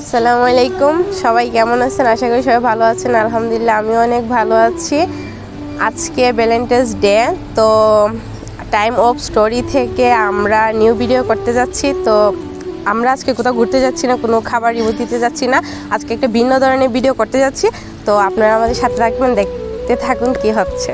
আসসালামু আলাইকুম। সবাই কেমন আছেন? আশা করি সবাই ভালো আছেন। আলহামদুলিল্লাহ, আমিও অনেক ভালো আছি। আজকে ভ্যালেন্টাইন্স ডে তো টাইম অফ স্টোরি থেকে আমরা নিউ ভিডিও করতে যাচ্ছি। তো আমরা আজকে কোথাও ঘুরতে যাচ্ছি না, কোনো খাবার রিভিউ দিতে যাচ্ছি না। আজকে একটা ভিন্ন ধরনের ভিডিও করতে যাচ্ছি। তো আপনারা আমাদের সাথে থাকবেন, দেখতে থাকুন কি হচ্ছে।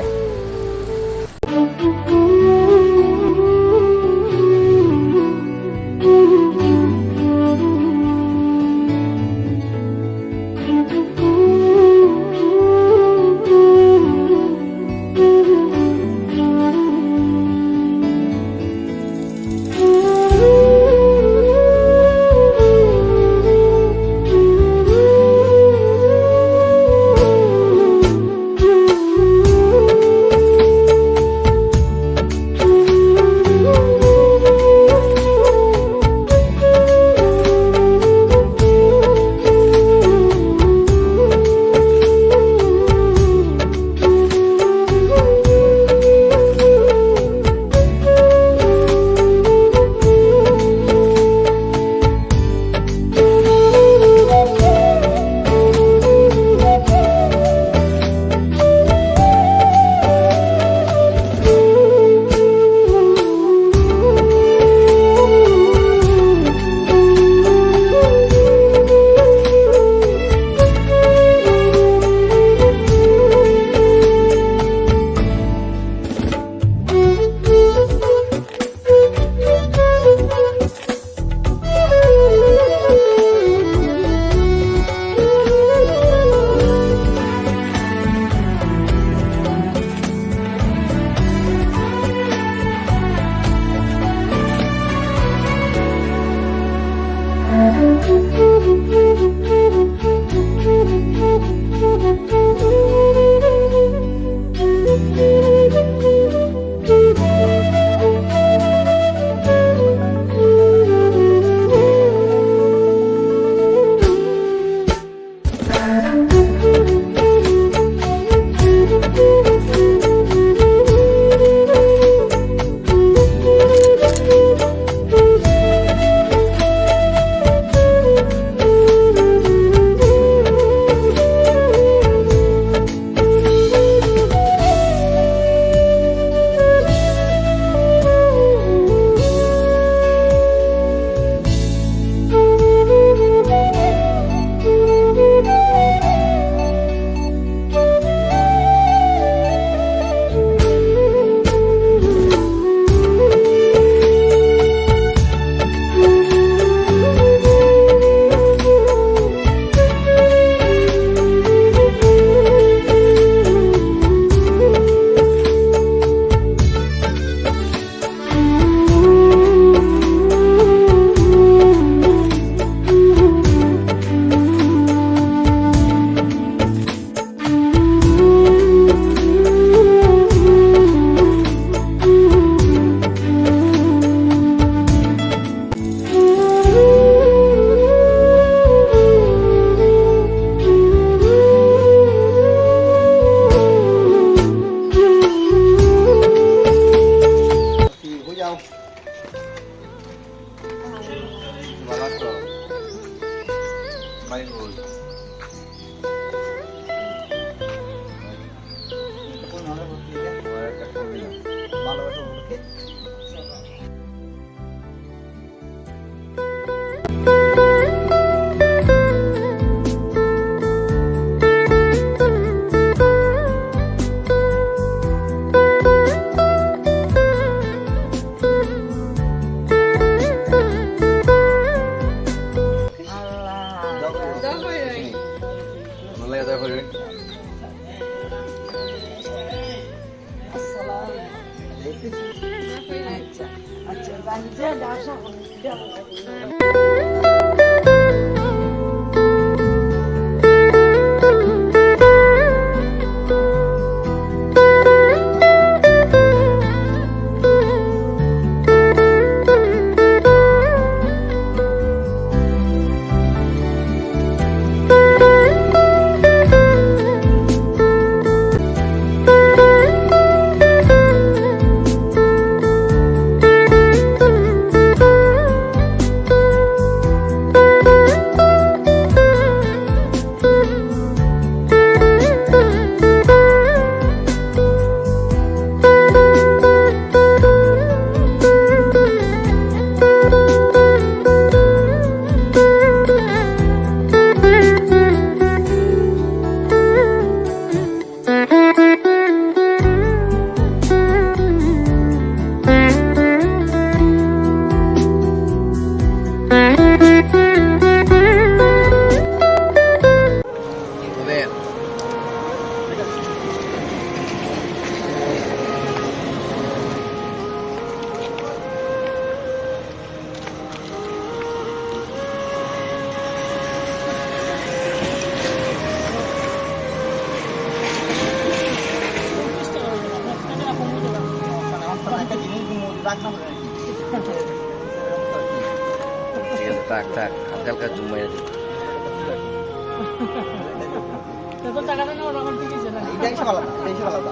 সব আলাদা সব আলাদা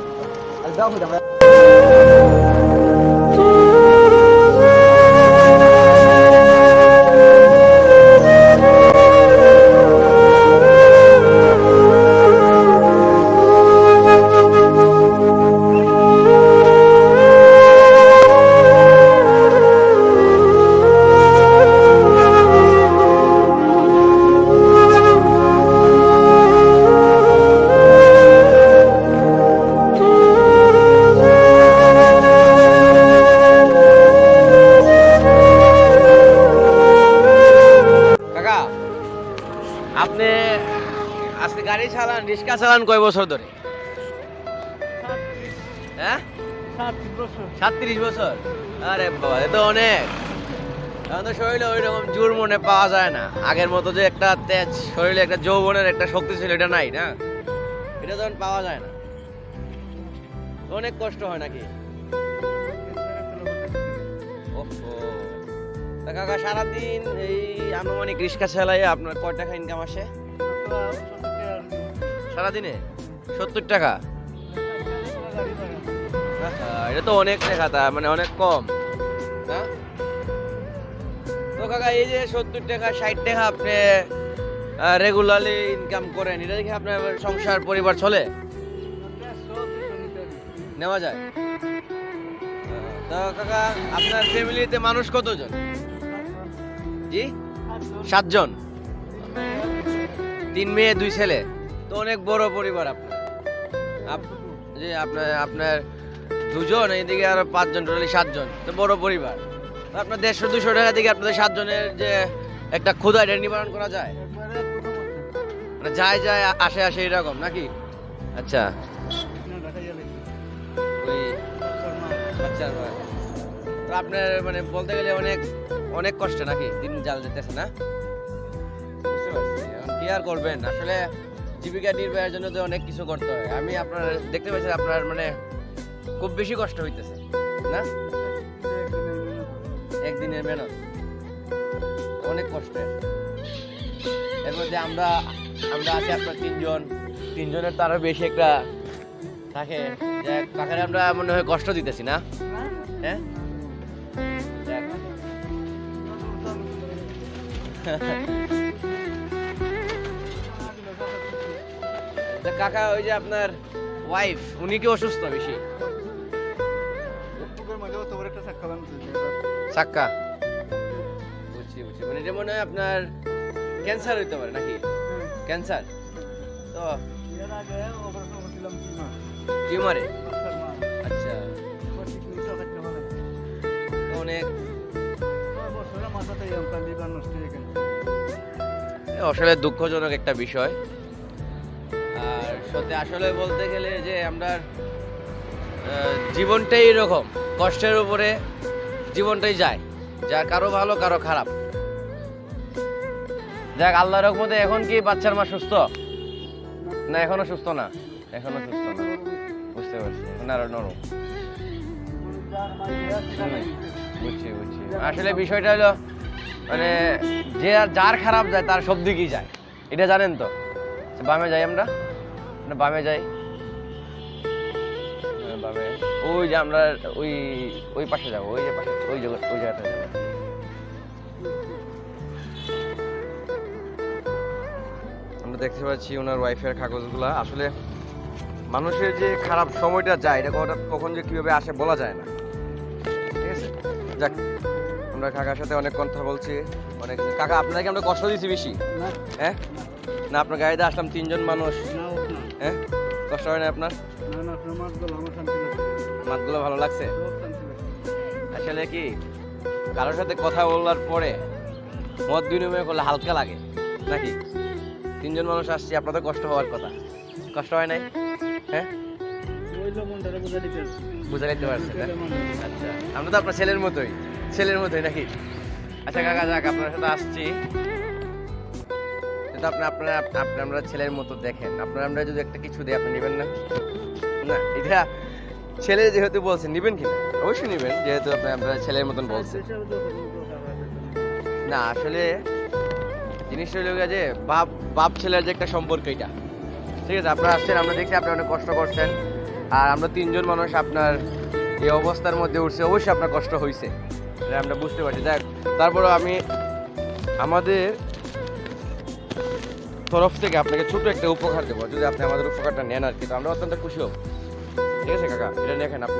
আর দাও রিক্সা চালান কয় বছর ধরে? হ্যাঁ? সাতত্রিশ বছর। আরে বাবা, এ তো অনেক। এখন তো শরীরে ওই রকম জোর মনে পাওয়া যায় না। আগের মতো যে একটা তেজ, শরীরে একটা যৌবনের একটা শক্তি ছিল, এটা নাই, না? এটা তখন পাওয়া যায় না। অনেক কষ্ট হয় নাকি? তা কাকা, সারাদিন এই আনুমানিক রিক্সা চালাই আপনার কয় টাকা ইনকাম আসে? সারাদিনে? সত্তর টাকা? এটা তো অনেক টাকা তা মানে অনেক কম। না? তো কাকা, এই যে সত্তর টাকা, ষাট টাকা আপনি রেগুলারলি ইনকাম করেন, এটা দেখে আপনার সংসার, পরিবার চলে? নেওয়া যায়। তো কাকা, আপনার ফ্যামিলিতে মানুষ কতজন? জি? সাতজন। তিন মেয়ে, দুই ছেলে। অনেক বড় পরিবার আপনার। আপ- জি, আপনার আপনার দুজন, এইদিকে আরও পাঁচজন টোটালি সাতজন। তো বড় পরিবার। আপনার দেড়শো, দুশো টাকা দিকে আপনাদের সাতজনের যে একটা ক্ষুদা এটা নিবারণ করা যায়? মানে যায় যায়, আসে আসে এরকম নাকি? আচ্ছা। ওই বাচ্চার আপনার মানে বলতে গেলে অনেক অনেক কষ্ট নাকি? দিন জাল যেতেছে না? বুঝতে পারছি। কি আর করবেন? আসলে জীবিকা নির্বাহের জন্য তো অনেক কিছু করতে হয়। আমি আপনার দেখতে পাচ্ছি আপনার মানে খুব বেশি কষ্ট হইতেছে না? একদিনের মেহনত। অনেক কষ্টের এর মধ্যে আমরা আমরা আছি আপনার তিনজন। তিনজনের তো আরও বেশি একটা থাকে। যে কাকারে আমরা মনে হয় কষ্ট দিতেছি না? হ্যাঁ? যাক। কাকা ওই যে আপনার ওয়াইফ উনি কি অসুস্থ বেশি? সাক্কা বুঝছি বুঝছি। মানে এটা মনে হয় আপনার ক্যান্সার হইতে পারে নাকি? ক্যান্সার তো টিউমারে। আচ্ছা। অনেক আসলে দুঃখজনক একটা বিষয়। সত্যি, আসলে বলতে গেলে যে আমরা জীবনটাই এরকম, কষ্টের উপরে জীবনটাই যায়, যা কারও ভালো, কারও খারাপ। যাক আল্লাহ রহমতে এখন কি বাচ্চার মা সুস্থ? না, এখনও সুস্থ না? এখনও সুস্থ না। বুঝতে পারছি, এখন আরও নরম। বুঝছি বুঝছি। আসলে বিষয়টা হলো মানে যে যার খারাপ যায়, তার সব দিকেই যায়। এটা জানেন তো? বামে যাই আমরা? আমরা বামে যাই। হ্যাঁ, বামে। ওই যে আমরা ওই ওই পাশে যাব ওই যে পাশে ওই জায়গা ওই জায়গাটা যাব। আমরা দেখতে পাচ্ছি ওনার ওয়াইফের কাগজগুলা। আসলে মানুষের যে খারাপ সময়টা যায় এটা কখন কখন যে কীভাবে আসে বলা যায় না। ঠিক আছে? যাক আমরা কাকার সাথে অনেক কথা বলছি অনেক কাকা আপনাকে আমরা কষ্ট দিছি বেশি। হ্যাঁ? না আপনার গাড়িতে আসলাম তিনজন মানুষ। হ্যাঁ? কষ্ট হয় না আপনার? মাতগুলো ভালো লাগছে? আসলে কি কারোর সাথে কথা বলার পরে মত বিনিময় করলে হালকা লাগে নাকি? তিনজন মানুষ আসছি আপনাদের কষ্ট হওয়ার কথা। কষ্ট হয় নাই? হ্যাঁ? বুঝে নিতে পারছেন আচ্ছা আমরা তো আপনার ছেলের মতোই ছেলের মতোই নাকি? আচ্ছা কাকা যাক আপনার সাথে আসছি। কিন্তু আপনি আপনার আপনি আমরা ছেলের মতো দেখেন। আপনার, আমরা যদি একটা কিছু দিই, আপনি নেবেন না? না, এটা ছেলে যেহেতু বলছেন নিবেন কি অবশ্যই নিবেন, যেহেতু আপনি আপনার ছেলের মতন বলছেন না, আসলে জিনিসটা হলো যে, বাপ বাপ ছেলের যে একটা সম্পর্ক এটা। ঠিক আছে, আপনারা আসছেন, আমরা দেখছি আপনি অনেক কষ্ট করছেন। আর আমরা তিনজন মানুষ আপনার এই অবস্থার মধ্যে উঠছে, অবশ্যই আপনার কষ্ট হয়েছে আমরা বুঝতে পারছি। দেখ তারপরে আমি, আমাদের তরফ থেকে আপনাকে ছোট একটা উপকার দেবো। যদি আপনি আমাদের উপকারটা নেন আর কি আমরা অত্যন্ত খুশি হব। ঠিক আছে, কাকা? এটা দেখেন আপনি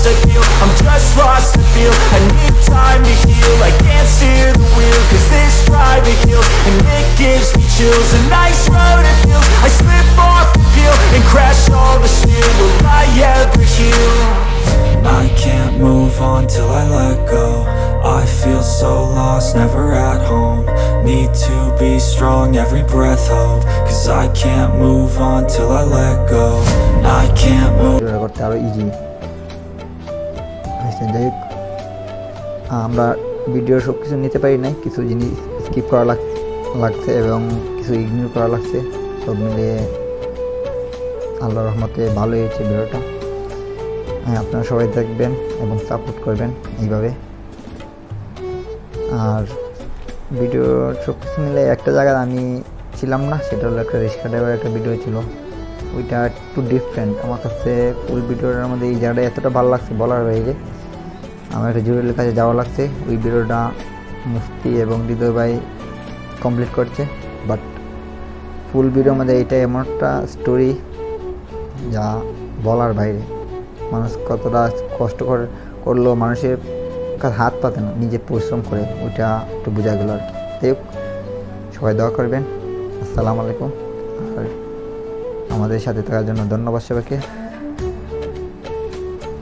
Lost, I feel, I'm just lost, I feel I need time to heal, I can't steer the wheel Cause this drive it kills, and it gives me chills A nice road it feels, I slip off the peel And crash all the steel, will I ever heal? I can't move on till I let go. I feel so lost, never at home. Need to be strong, every breath hold. Cause I can't move on till I let go. I can't move. আচ্ছা যাই হোক আমরা video সব কিছু নিতে পারি নাই। কিছু জিনিস স্কিপ করা লাগ লাগছে এবং কিছু ইগনোর করা লাগছে। সব মিলিয়ে আল্লাহ রহমতে ভালোই হয়েছে ভিডিওটা। হ্যাঁ আপনারা সবাই দেখবেন এবং সাপোর্ট করবেন এইভাবে। আর ভিডিও সব কিছু মিলে একটা জায়গায় আমি ছিলাম না, সেটা হলো একটা রিক্সা ড্রাইভার একটা ভিডিও ছিল। ওইটা একটু ডিফারেন্ট আমার কাছে ফুল ভিডিওটার মধ্যে এই জায়গাটা এতটা ভালো লাগছে বলার বাইরে। আমার একটা জুয়েলের কাছে যাওয়া লাগছে। ওই ভিডিওটা মুফতি এবং হৃদয় ভাই কমপ্লিট করছে। বাট ফুল ভিডিওর মধ্যে এটা এমন একটা স্টোরি যা বলার বাইরে। মানুষ কতটা কষ্ট কর- করল, মানুষের হাত পাতে না, নিজে পরিশ্রম করে। ওইটা একটু বোঝা গেল আর কি। হোক, সবাই দোয়া করবেন। আসসালামু আলাইকুম। আর আমাদের সাথে থাকার জন্য ধন্যবাদ সবাইকে।